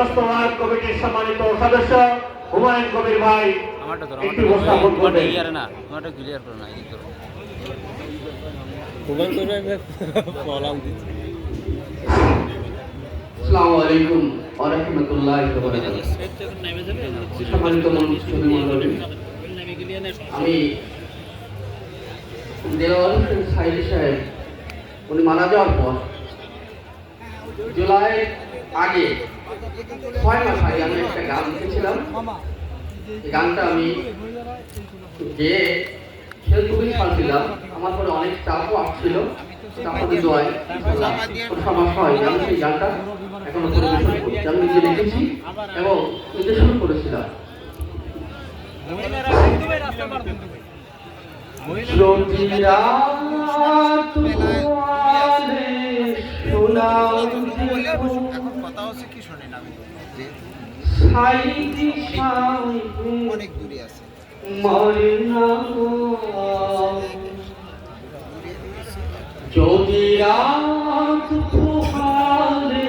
বাস্তবায়ন কমিটির সম্মানিত সদস্য হুমায়ুন কবির ভাই একটি উপস্থাপন করবেন। ইয়ার না আমারটা ক্লিয়ার করো না এই ধরো। আসসালামু আলাইকুম ওয়া রাহমাতুল্লাহি ওয়া বারাকাতুহু। সম্মানিত মন্ত্রী আমি দেওয়াল হোসেন সাহেব উনি মারা যাওয়ার পর জুলাই আগে। ছয় মাস আগে আমি একটা গান লিখেছিলাম। গানটা আমি যে সে খুবই আমার পরে অনেক চাপও আসছিল। আপনাদের দোয়ায়। সমস্যা হয় আমি সেই গানটা এখনও পরিবেশন করছি আমি নিজে লিখেছি এবং নির্দেশন করেছিলাম। রাত পোয়ালে শোনাও। এখন কথা হচ্ছে কি শোনেন আমি। যে সাইদি সাইদি অনেক দূরে আছে। যদি রাত পোহালে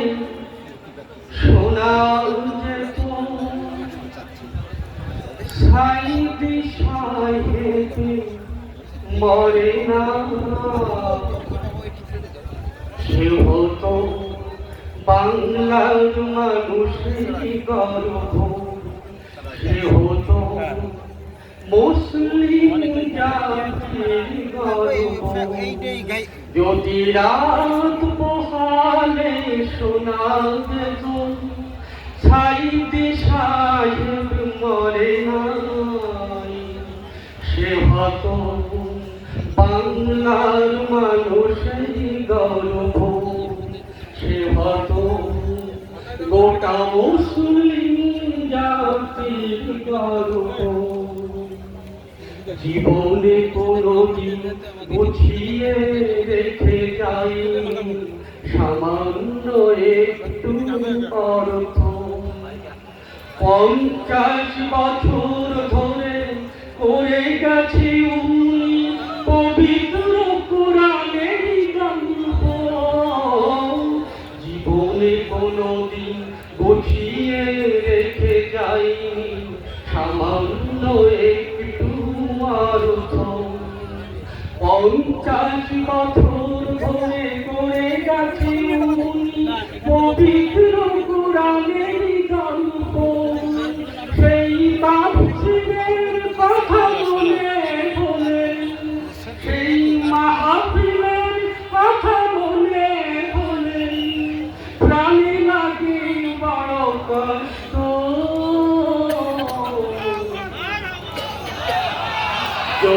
যেত মরে না সে হতো বাংলার মানুষের গর্ব? সে হতো মুসলিম যদি রাত পোহালে শোনা সাইদি সাহেব মরে সে হত বাংলার মানুষের গর্ব? সে হত গোটা মুসলিম গর্ব জীবনে কোনদিন বুঝিয়ে রেখে যাই। সামান্য একটু অর্থ। পঞ্চাশ বছর ধরে করে গেছি বুঝিয়ে রেখে যাইনি। সামান্য একটু অর্থ পঞ্চাশ বছর ধরে করে গেছি পবিত্র কোরআনের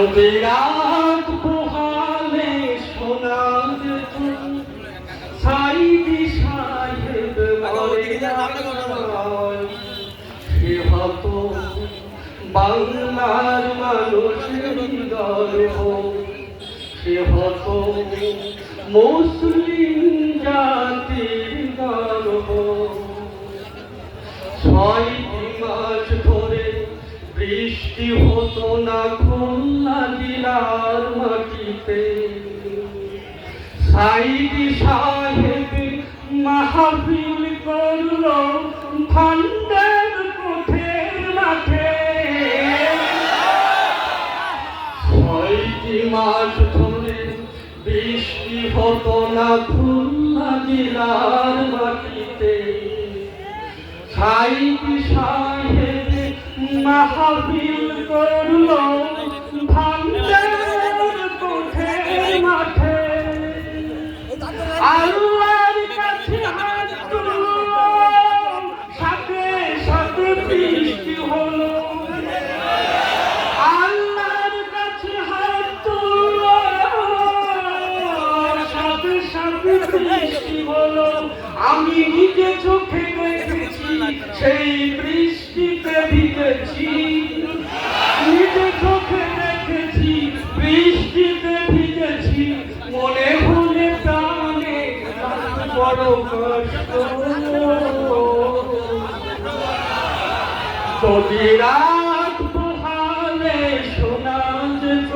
যদি রাত পোহালে যেত সাইদি সে হতো বাংলার সে হতো মুসলিম জাতির গর্ব ছয় মাস ধরে বৃষ্টি হতো না সাইদি সাহেব মাহফিল করল খন্ডের কোঠের মাঠে। ছয়টি মাস ধরে বৃষ্টি হতো না খুলনা জেলার মাটিতে। সাইদি সাহেব মাহফিল করল আমি নিজে চোখে দেখেছি, সেই বৃষ্টিতে ভিজেছি। নিজে চোখে দেখেছি, বৃষ্টিতে ভিজেছি। মনে মনে প্রাণে বড় কষ্ট। যদি রাত পোহালে শোনা যেত